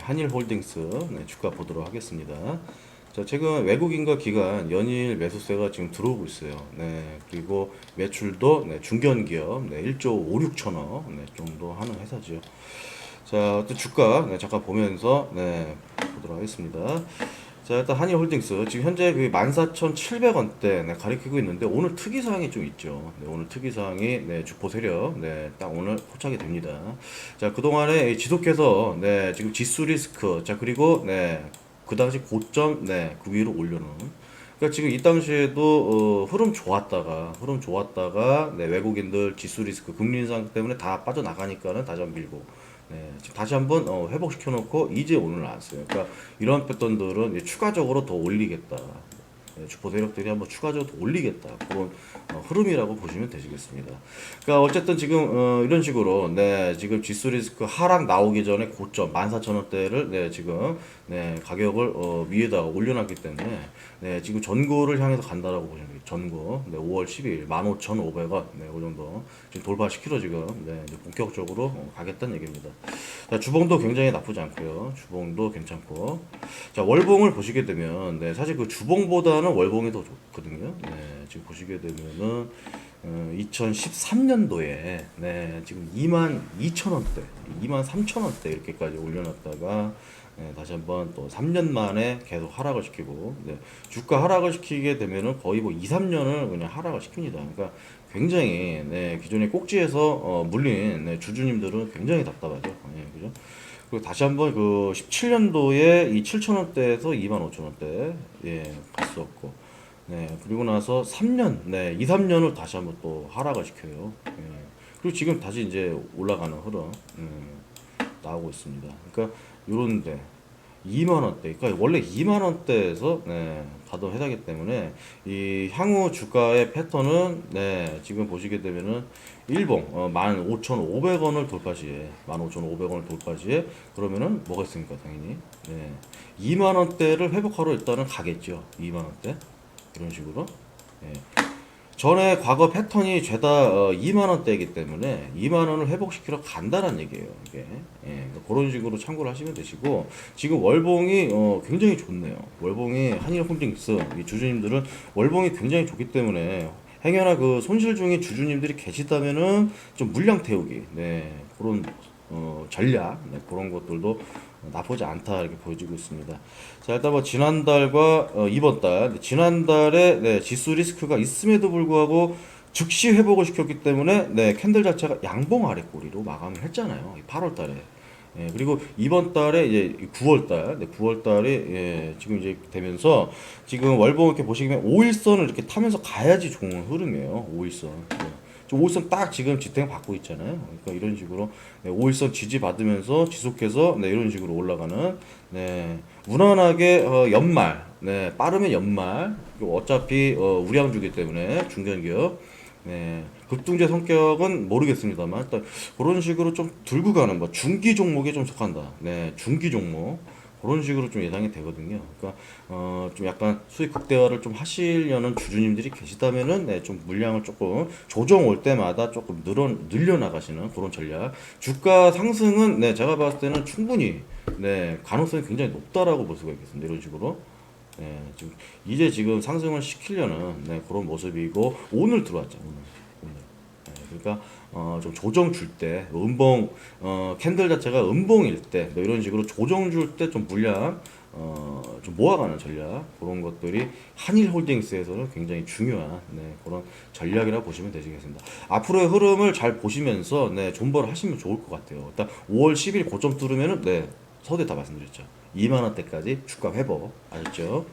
한일홀딩스 네, 주가 보도록 하겠습니다. 자, 최근 외국인과 기관 연일 매수세가 지금 들어오고 있어요. 네, 그리고 매출도 네, 중견기업 네, 1조 5, 6천억 네, 정도 하는 회사죠. 자, 또 주가 네, 잠깐 보면서 네, 보도록 하겠습니다. 자, 일단 한일홀딩스 지금 현재 그 14,700원대 네, 가리키고 있는데 오늘 특이 사항이 좀 있죠. 네, 오늘 특이 사항이 네, 주포 세력 네, 딱 오늘 포착이 됩니다. 자, 그동안에 지속해서 네, 지금 지수 리스크 자, 그리고 네, 그 당시 고점 네, 그 위로 올려놓은 그러니까 지금 이 당시에도 어, 흐름 좋았다가 흐름 좋았다가 네, 외국인들 지수 리스크 금리 인상 때문에 다 빠져나가니까는 다시 밀고 네, 다시 한번 어, 회복시켜 놓고 이제 오늘 나왔어요. 그러니까 이런 패턴들은 추가적으로 더 올리겠다. 네, 주포 세력들이 한번 추가적으로 더 올리겠다. 그런 어, 흐름이라고 보시면 되시겠습니다. 그러니까 어쨌든 지금 어, 이런 식으로 네, 지금 지수 리스크 하락 나오기 전에 고점 14,000원대를 네, 지금 네, 가격을 어, 위에다가 올려놨기 때문에 네, 지금 전고를 향해서 간다라고 보시면 돼요. 전고 네, 5월 10일 15,500원 네, 그 정도 지금 돌파시키러 지금 네, 본격적으로 어, 가겠다는 얘기입니다. 자, 주봉도 굉장히 나쁘지 않고요. 주봉도 괜찮고. 자, 월봉을 보시게 되면 네, 사실 그 주봉보다는 월봉이 더 좋거든요. 네, 지금 보시게 되면은 어, 2013년도에 네, 지금 2만 2천 원대, 2만 3천 원대 이렇게까지 올려놨다가 네, 다시 한번 또 3년 만에 계속 하락을 시키고 네, 주가 하락을 시키게 되면은 거의 뭐 2, 3년을 그냥 하락을 시킵니다. 그러니까 굉장히 네, 기존의 꼭지에서 어, 물린 네, 주주님들은 굉장히 답답하죠. 네, 그죠? 그리고 다시 한번 그 17년도에 이 7,000원대에서 25,000원대 예, 갔었고 네, 그리고 나서 3년, 네, 2, 3년을 다시 한번 또 하락을 시켜요. 예. 그리고 지금 다시 이제 올라가는 흐름 음, 나오고 있습니다. 그러니까 요런데 2만 원대, 그러니까 원래 2만 원대에서 네, 가던 회사기 때문에 이 향후 주가의 패턴은 네, 지금 보시게 되면은 일봉 어, 15,500원을 돌파 시에 15,500원을 돌파 시에 그러면은 뭐가 있습니까 당연히 네, 2만 원대를 회복하러 일단은 가겠죠 2만 원대 이런 식으로 예. 전에 과거 패턴이 죄다 어, 2만 원대이기 때문에 2만 원을 회복시키러 간다는 얘기예요. 이게 예, 그러니까 그런 식으로 참고를 하시면 되시고 지금 월봉이 어, 굉장히 좋네요. 월봉이 한일홈딩스 이 주주님들은 월봉이 굉장히 좋기 때문에 행여나 그 손실 중에 주주님들이 계시다면은 좀 물량 태우기 네 그런 어, 전략 네, 그런 것들도 나쁘지 않다 이렇게 보여지고 있습니다. 자 일단 뭐 지난달과 어, 이번 달 네, 지난달에 네, 지수 리스크가 있음에도 불구하고 즉시 회복을 시켰기 때문에 네, 캔들 자체가 양봉 아래 꼬리로 마감을 했잖아요. 8월 달에. 예, 그리고 이번 달에 이제 9월 달, 네, 9월 달에 예, 지금 이제 되면서 지금 월봉 이렇게 보시면 5일선을 이렇게 타면서 가야지 좋은 흐름이에요. 5일선. 네. 5일선 딱 지금 지탱 받고 있잖아요. 그러니까 이런 식으로 네, 5일선 지지 받으면서 지속해서 네, 이런 식으로 올라가는 네, 무난하게 어, 연말, 네, 빠르면 연말. 어차피 어, 우량주기 때문에 중견기업. 네, 급등제 성격은 모르겠습니다만 일단 그런 식으로 좀 들고 가는 뭐 중기 종목에 좀 속한다. 네, 중기 종목. 그런 식으로 좀 예상이 되거든요. 그러니까 어, 좀 약간 수익 극대화를 좀 하시려는 주주님들이 계시다면은 네, 좀 물량을 조금 조정 올 때마다 조금 늘어 늘려 나가시는 그런 전략. 주가 상승은 네, 제가 봤을 때는 충분히 네, 가능성이 굉장히 높다라고 볼 수가 있겠습니다. 이런 식으로. 네, 지금 이제 지금 상승을 시키려는 네, 그런 모습이고 오늘 들어왔죠. 오늘. 그러니까 어, 좀 조정 줄때 음봉 어, 캔들 자체가 음봉일 때 뭐 이런 식으로 조정 줄 때 좀 물량 어, 좀 모아가는 전략 그런 것들이 한일홀딩스에서는 굉장히 중요한 네, 그런 전략이라고 보시면 되시겠습니다. 앞으로의 흐름을 잘 보시면서 네, 존버를 하시면 좋을 것 같아요. 일단 5월 10일 고점 뚫으면은 네, 서두에 다 말씀드렸죠. 2만 원대까지 주가 회복 아셨죠?